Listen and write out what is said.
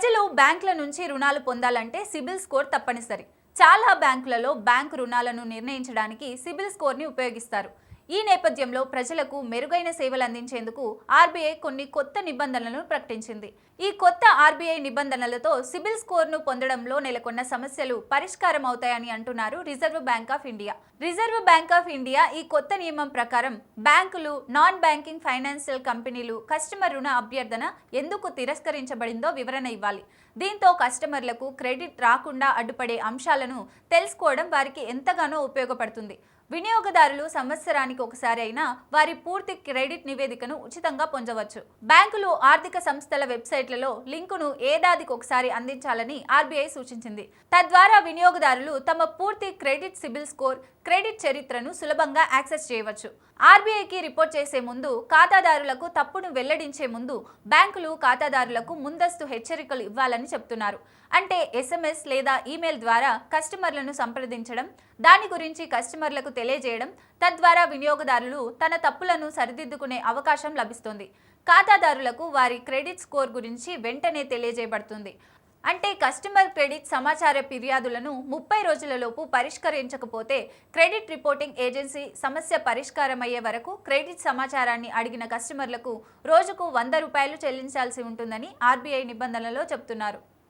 ప్రజలు బ్యాంకుల నుంచి రుణాలు పొందాలంటే సిబిల్ స్కోర్ తప్పనిసరి. చాలా బ్యాంకులలో బ్యాంకు రుణాలను నిర్ణయించడానికి సిబిల్ స్కోర్ని ఉపయోగిస్తారు. ఈ నేపథ్యంలో ప్రజలకు మెరుగైన సేవలు అందించేందుకు ఆర్బీఐ కొన్ని కొత్త నిబంధనలను ప్రకటించింది. ఈ కొత్త ఆర్బీఐ నిబంధనలతో సిబిల్ స్కోర్ను పొందడంలో నెలకొన్న సమస్యలు పరిష్కారం అవుతాయని అంటున్నారు reserve bank of India. Reserve bank of India ఈ కొత్త నియమం ప్రకారం బ్యాంకులు నాన్ బ్యాంకింగ్ ఫైనాన్షియల్ కంపెనీలు కస్టమర్ రుణ అభ్యర్థన ఎందుకు తిరస్కరించబడిందో వివరణ ఇవ్వాలి. దీంతో కస్టమర్లకు క్రెడిట్ రాకుండా అడ్డుపడే అంశాలను తెలుసుకోవడం వారికి ఎంతగానో ఉపయోగపడుతుంది. వినియోగదారులు సంవత్సరానికి ఒకసారి అయినా వారి పూర్తి క్రెడిట్ నివేదికను ఉచితంగా పొందవచ్చు. బ్యాంకులు ఆర్థిక సంస్థల వెబ్సైట్లలో లింకును ఏడాదికి ఒకసారి అందించాలని ఆర్బీఐ సూచించింది. తద్వారా వినియోగదారులు తమ పూర్తి క్రెడిట్ సిబిల్ స్కోర్ క్రెడిట్ చరిత్రను సులభంగా యాక్సెస్ చేయవచ్చు. ఆర్బీఐకి రిపోర్ట్ చేసే ముందు ఖాతాదారులకు తప్పును వెల్లడించే ముందు బ్యాంకులు ఖాతాదారులకు ముందస్తు హెచ్చరికలు ఇవ్వాలని చెప్తున్నారు. అంటే ఎస్ఎంఎస్ లేదా ఈమెయిల్ ద్వారా కస్టమర్లను సంప్రదించడం దాని గురించి కస్టమర్లకు తెలియజేయడం తద్వారా వినియోగదారులు తన తప్పులను సరిదిద్దుకునే అవకాశం లభిస్తుంది. ఖాతాదారులకు వారి క్రెడిట్ స్కోర్ గురించి వెంటనే తెలియజేయబడుతుంది. అంటే కస్టమర్ క్రెడిట్ సమాచార ఫిర్యాదులను ముప్పై రోజులలోపు పరిష్కరించకపోతే క్రెడిట్ రిపోర్టింగ్ ఏజెన్సీ సమస్య పరిష్కారమయ్యే వరకు క్రెడిట్ సమాచారాన్ని అడిగిన కస్టమర్లకు రోజుకు వంద రూపాయలు చెల్లించాల్సి ఉంటుందని ఆర్బీఐ నిబంధనలో చెబుతున్నారు